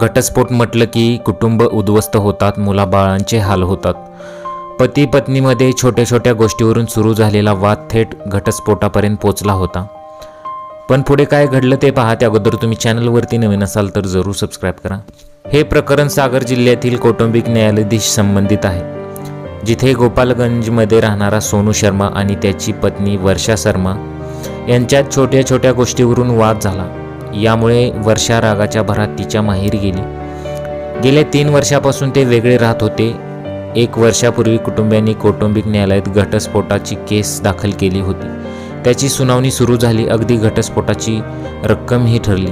घटस्फोट म्हटलं की कुटुंब उद्ध्वस्त होतात मुलाबाळांचे हाल होतात. पती पत्नीमध्ये छोट्या छोट्या गोष्टीवरून सुरू झालेला वाद थेट घटस्फोटापर्यंत पोचला होता. पण पुढे काय घडलं ते पाहा त्या अगोदर तुम्ही चॅनलवरती नवीन असाल तर जरूर सबस्क्राईब करा. हे प्रकरण सागर जिल्ह्यातील कौटुंबिक न्यायालयाधीश संबंधित आहे. जिथे गोपालगंजमध्ये राहणारा सोनू शर्मा आणि त्याची पत्नी वर्षा शर्मा यांच्यात छोट्या छोट्या गोष्टीवरून वाद झाला. यामुळे वर्षा रागाच्या भरात तिच्या माहेरी गेली. गेल्या तीन वर्षापासून ते वेगळे राहत होते. एक वर्षापूर्वी कुटुंबियांनी कौटुंबिक न्यायालयात घटस्फोटाची केस दाखल केली होती. त्याची सुनावणी सुरू झाली अगदी घटस्फोटाची रक्कमही ठरली.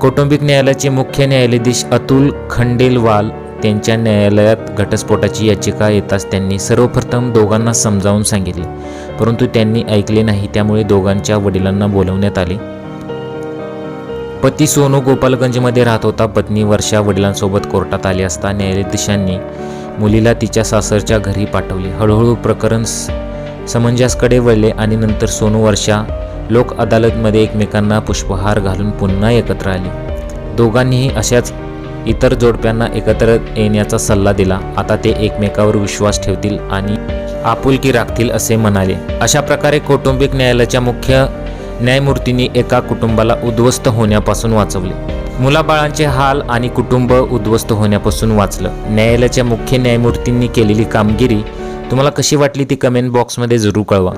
कौटुंबिक न्यायालयाचे मुख्य न्यायाधीश अतुल खंडेलवाल त्यांच्या न्यायालयात घटस्फोटाची याचिका येताच त्यांनी सर्वप्रथम दोघांना समजावून सांगितले. परंतु त्यांनी ऐकले नाही त्यामुळे दोघांच्या वडिलांना बोलवण्यात आले. पती सोनू गोपालगंजमध्ये राहत होता. पत्नी वर्षा वडिलांसोबत कोर्टात आली असता न्यायाधीशांनी मुलीला तिच्या सासरच्या घरी पाठवले. हळूहळू प्रकरण स- समंजसकडे वळले आणि नंतर सोनू वर्षा लोक अदालतमध्ये एकमेकांना पुष्पहार घालून पुन्हा एकत्र आले. दोघांनीही अशाच इतर जोडप्यांना एकत्र येण्याचा सल्ला दिला. आता ते एकमेकावर विश्वास ठेवतील आणि आपुलकी राखतील असे म्हणाले. अशा प्रकारे कौटुंबिक न्यायालयाच्या मुख्य न्यायमूर्तींनी एका कुटुंबाला उद्ध्वस्त होण्यापासून वाचवले. मुलाबाळांचे हाल आणि कुटुंब उद्ध्वस्त होण्यापासून वाचलं. न्यायालयाच्या मुख्य न्यायमूर्तींनी केलेली कामगिरी तुम्हाला कशी वाटली ती कमेंट बॉक्समध्ये जरूर कळवा.